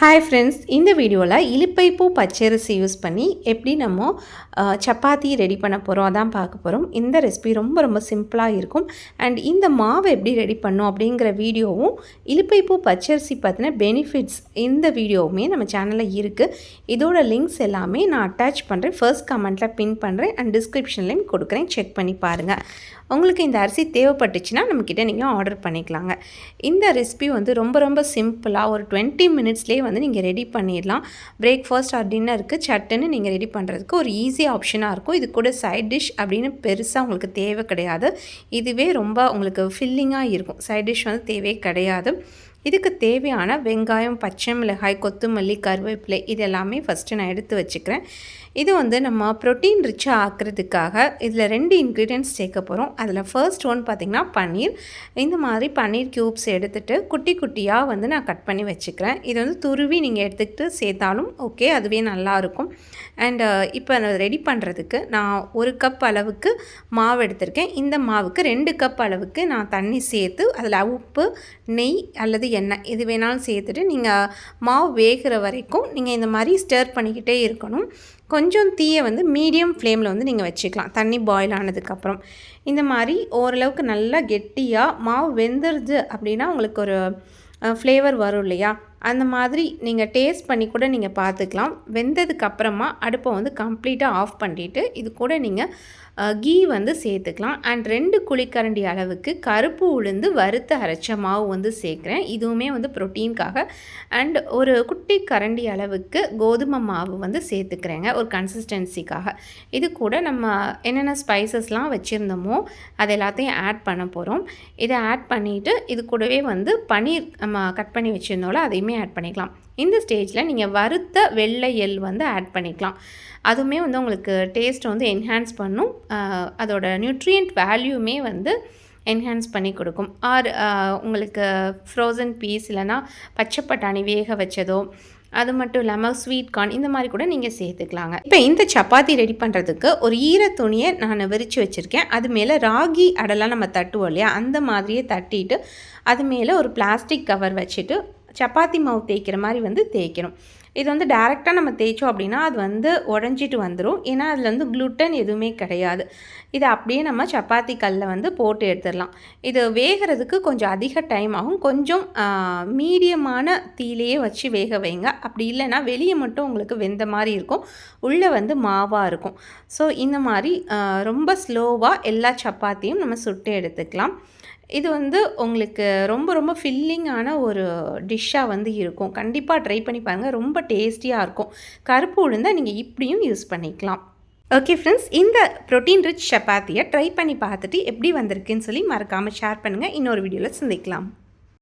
Hi friends இந்த வீடியோவில் இலுப்பைப்பூ பச்சரிசி யூஸ் பண்ணி எப்படி நம்ம சப்பாத்தி ரெடி பண்ண போகிறோம் அதான் பார்க்க போகிறோம் இந்த ரெசிபி ரொம்ப ரொம்ப சிம்பிளாக இருக்கும். அண்ட் இந்த மாவை எப்படி ரெடி பண்ணும் அப்படிங்கிற வீடியோவும் இலுப்பைப்பூ பச்சரிசி பற்றின பெனிஃபிட்ஸ் இந்த வீடியோவுமே நம்ம சேனலில் இருக்குது இதோட லிங்க்ஸ் எல்லாமே நான் அட்டாச் பண்ணுறேன் ஃபர்ஸ்ட் கமெண்ட்டில் பின் பண்ணுறேன் அண்ட் டிஸ்கிரிப்ஷன்லேயும் கொடுக்குறேன். செக் பண்ணி பாருங்கள் உங்களுக்கு இந்த அரிசி தேவைப்பட்டுச்சுன்னா நம்மக்கிட்ட நீங்கள் ஆர்டர் பண்ணிக்கலாங்க. இந்த ரெசிபி வந்து ரொம்ப ரொம்ப சிம்பிளாக ஒரு டுவெண்ட்டி மினிட்ஸ்லேயே வந்து நீங்கள் ரெடி பண்ணிடலாம். பிரேக்ஃபாஸ்ட் ஆர் டின்னருக்கு சட்டுன்னு நீங்கள் ரெடி பண்ணுறதுக்கு ஒரு ஈஸி ஆப்ஷனாக இருக்கும். இது கூட சைட் டிஷ் அப்படின்னு பெருசாக உங்களுக்கு தேவை கிடையாது. இதுவே ரொம்ப உங்களுக்கு ஃபில்லிங்காக இருக்கும். சைட் டிஷ் வந்து தேவையே கிடையாது. இதுக்கு தேவையான வெங்காயம் பச்சை மிளகாய் கொத்தமல்லி கருவேப்பிலை இது எல்லாமே ஃபஸ்ட்டு நான் எடுத்து வச்சுக்கிறேன். இது வந்து நம்ம ப்ரோட்டீன் ரிச்சாக ஆக்கிறதுக்காக இதில் ரெண்டு இன்க்ரீடியன்ட்ஸ் சேர்க்க போகிறோம் அதில் ஃபர்ஸ்ட் ஒன் பார்த்திங்கன்னா பன்னீர். இந்த மாதிரி பன்னீர் க்யூப்ஸ் எடுத்துகிட்டு குட்டி குட்டியாக வந்து நான் கட் பண்ணி வச்சுக்கிறேன். இது வந்து துருவி நீங்கள் எடுத்துக்கிட்டு சேர்த்தாலும் ஓகே அதுவே நல்லாயிருக்கும் அண்டு இப்போ ரெடி பண்ணுறதுக்கு நான் ஒரு கப் அளவுக்கு மாவு எடுத்திருக்கேன். இந்த மாவுக்கு ரெண்டு கப் அளவுக்கு நான் தண்ணி சேர்த்து அதில் உப்பு நெய் அல்லது எண்ணெய் இது வேணாலும் சேர்த்துட்டு நீங்கள் மாவு வேகிற வரைக்கும் நீங்கள் இந்த மாதிரி ஸ்டர் பண்ணிக்கிட்டே இருக்கணும். கொஞ்சம் தீயை வந்து மீடியம் ஃப்ளேமில் வந்து நீங்கள் வச்சுக்கலாம். தண்ணி பாயில் ஆனதுக்கப்புறம் இந்த மாதிரி ஓரளவுக்கு நல்லா கெட்டியாக மாவு வெந்துருது அப்படின்னா உங்களுக்கு ஒரு ஃப்ளேவர் வரும் இல்லையா? அந்த மாதிரி நீங்கள் டேஸ்ட் பண்ணி கூட நீங்கள் பார்த்துக்கலாம் வெந்ததுக்கு அப்புறமா அடுப்பை வந்து கம்ப்ளீட்டாக ஆஃப் பண்ணிவிட்டு இது கூட நீங்கள் கீ வந்து சேர்த்துக்கலாம். அண்ட் ரெண்டு குழிக்கரண்டி அளவுக்கு கருப்பு உளுந்து வறுத்து அரைச்ச மாவு வந்து சேர்க்குறேன். இதுவுமே வந்து ப்ரோட்டீனுக்காக அண்ட் ஒரு குட்டி கரண்டி அளவுக்கு கோதுமை மாவு வந்து சேர்த்துக்கிறேங்க ஒரு கன்சிஸ்டன்சிக்காக இது கூட நம்ம என்னென்ன ஸ்பைசஸ்லாம் வச்சுருந்தோமோ அது எல்லாத்தையும் ஆட் பண்ண போகிறோம் இதை ஆட் பண்ணிவிட்டு இது கூடவே வந்து பன்னீர் நம்ம கட் பண்ணி வச்சுருந்தோம்ல அதையும் ஆட் பண்ணிக்கலாம். இந்த ஸ்டேஜில் நீங்கள் வறுத்த வெள்ளை எள் வந்து ஆட் பண்ணிக்கலாம். அதுவுமே வந்து உங்களுக்கு டேஸ்ட் வந்து என்ஹான்ஸ் பண்ணும். அதோட நியூட்ரியன்ட் வேல்யூமே வந்து என்ஹான்ஸ் பண்ணி கொடுக்கும். ஆர் உங்களுக்கு ஃப்ரோசன் பீஸ் இல்லைன்னா பச்சை பட்டாணி வேக வச்சதோ அது மட்டும் இல்லாமல் ஸ்வீட் கார்ன் இந்த மாதிரி கூட நீங்கள் சேர்த்துக்கலாங்க. இப்போ இந்த சப்பாத்தி ரெடி பண்ணுறதுக்கு ஒரு ஈர துணியை நான் விரித்து வச்சுருக்கேன். அது மேலே ராகி அடலாம் நம்ம தட்டுவோம் இல்லையா? அந்த மாதிரியே தட்டிட்டு அது மேலே ஒரு பிளாஸ்டிக் கவர் வச்சுட்டு சப்பாத்தி மாவு தேய்க்கிற மாதிரி வந்து தேய்க்கணும். இது வந்து டேரெக்டாக நம்ம தேய்ச்சோம் அப்படின்னா அது வந்து உடஞ்சிட்டு வந்துடும் ஏன்னா அதில் வந்து க்ளூட்டன் எதுவுமே கிடையாது. இதை அப்படியே நம்ம சப்பாத்தி கல்லில் வந்து போட்டு எடுத்துடலாம். இது வேகிறதுக்கு கொஞ்சம் அதிக டைம் ஆகும். கொஞ்சம் மீடியமான தீயிலேயே வச்சு வேக வைங்க. அப்படி இல்லைன்னா வெளியே மட்டும் உங்களுக்கு வெந்த மாதிரி இருக்கும். உள்ளே வந்து மாவாக இருக்கும். ஸோ இந்த மாதிரி ரொம்ப ஸ்லோவாக எல்லா சப்பாத்தியும் நம்ம சுட்டு எடுத்துக்கலாம். இது வந்து உங்களுக்கு ரொம்ப ரொம்ப ஃபில்லிங்கான ஒரு டிஷ்ஷாக வந்து இருக்கும். கண்டிப்பாக ட்ரை பண்ணி பாருங்கள் ரொம்ப டேஸ்டியாக இருக்கும். கருப்பு உளுந்தை நீங்கள் இப்படியும் யூஸ் பண்ணிக்கலாம். ஓகே ஃப்ரெண்ட்ஸ் இந்த ப்ரோட்டீன் ரிச் சப்பாத்தியை ட்ரை பண்ணி பார்த்துட்டு எப்படி வந்திருக்குன்னு சொல்லி மறக்காமல் ஷேர் பண்ணுங்கள் இன்னொரு வீடியோவில் சந்திக்கலாம்.